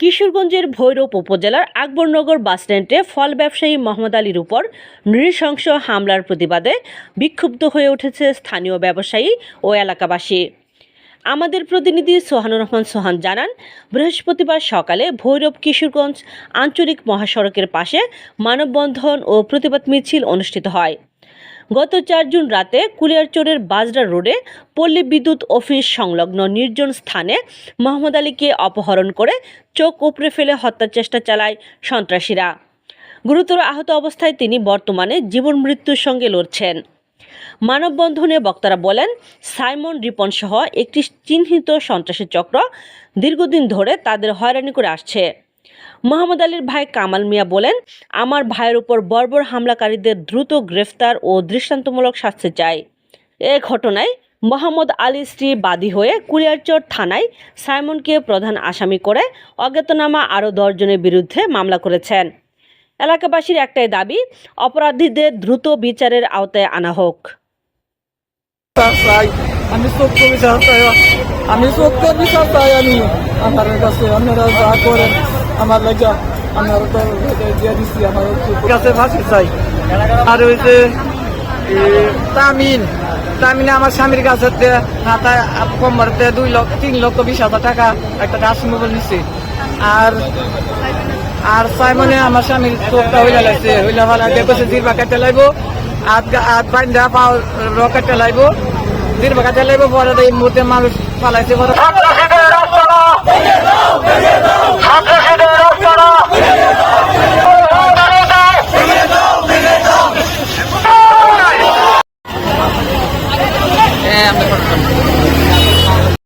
কিশোরগঞ্জের ভৈরব উপজেলার আকবরনগর বাসস্ট্যান্ডে ফল ব্যবসায়ী মোহাম্মদ আলীর উপর নৃশংস হামলার প্রতিবাদে বিক্ষুব্ধ হয়ে উঠেছে স্থানীয় ব্যবসায়ী ও এলাকাবাসী। আমাদের প্রতিনিধি সোহানুর রহমান সোহান জানান, বৃহস্পতিবার সকালে ভৈরব কিশোরগঞ্জ আঞ্চলিক মহাসড়কের পাশে মানববন্ধন ও প্রতিবাদ মিছিল অনুষ্ঠিত হয়। গত চার জুন রাতে কুলিয়ারচরের বাজরা রোডে পল্লী বিদ্যুৎ অফিস সংলগ্ন নির্জন স্থানে মোহাম্মদ আলীকে অপহরণ করে চোখ উপড়ে ফেলে হত্যার চেষ্টা চালায় সন্ত্রাসীরা। গুরুতর আহত অবস্থায় তিনি বর্তমানে জীবন মৃত্যুর সঙ্গে লড়ছেন। মানববন্ধনে বক্তারা বলেন, সাইমন রিপন সহ একটি চিহ্নিত সন্ত্রাসী চক্র দীর্ঘদিন ধরে তাদের হয়রানি করে আসছে। মোহাম্মদ আলীর ভাই কামাল মিয়া বলেন, আমার ভাইয়ের উপর বর্বর হামলাকারীদের দ্রুত গ্রেফতার ও দৃষ্টান্তমূলক শাস্তি চাই। এ ঘটনায় মোহাম্মদ আলীর স্ত্রী বাদী হয়ে কুলিয়ারচর থানায় সাইমনকে প্রধান আসামি করে অজ্ঞাতনামা আরও দশজনের বিরুদ্ধে মামলা করেছেন। এলাকাবাসীর একটাই দাবি, অপরাধীদের দ্রুত বিচারের আওতায় আনা হোক। আমি সত্য বিচার চাই, আমি সত্য বিচার চাই আমি। আমার কাছে আপনারা যা করেন আমার লেগে আমার তো দিয়ে দিচ্ছি আমার কাছে ফাঁসি চাই। আর ওই যে তামিন তামিনে আমার স্বামীর কাছে হাতায় কোমরতে দুই লক্ষ তিন লক্ষ বিশ হাজার টাকা একটা ডাস মোবাইল নিচ্ছে আর আর সাইমনে আমার স্বামীর চোখটা হইলা লাগছে হইলা ভালো দেখছে জিরবা কাটতে লাইব হাত হাত বাইন্দা পাও রকেটটা লাইব। জিরবা কাটতে লাইব পরে এই মুহূর্তে মানুষ পালাইছে পরে Yeah, I'm the first one.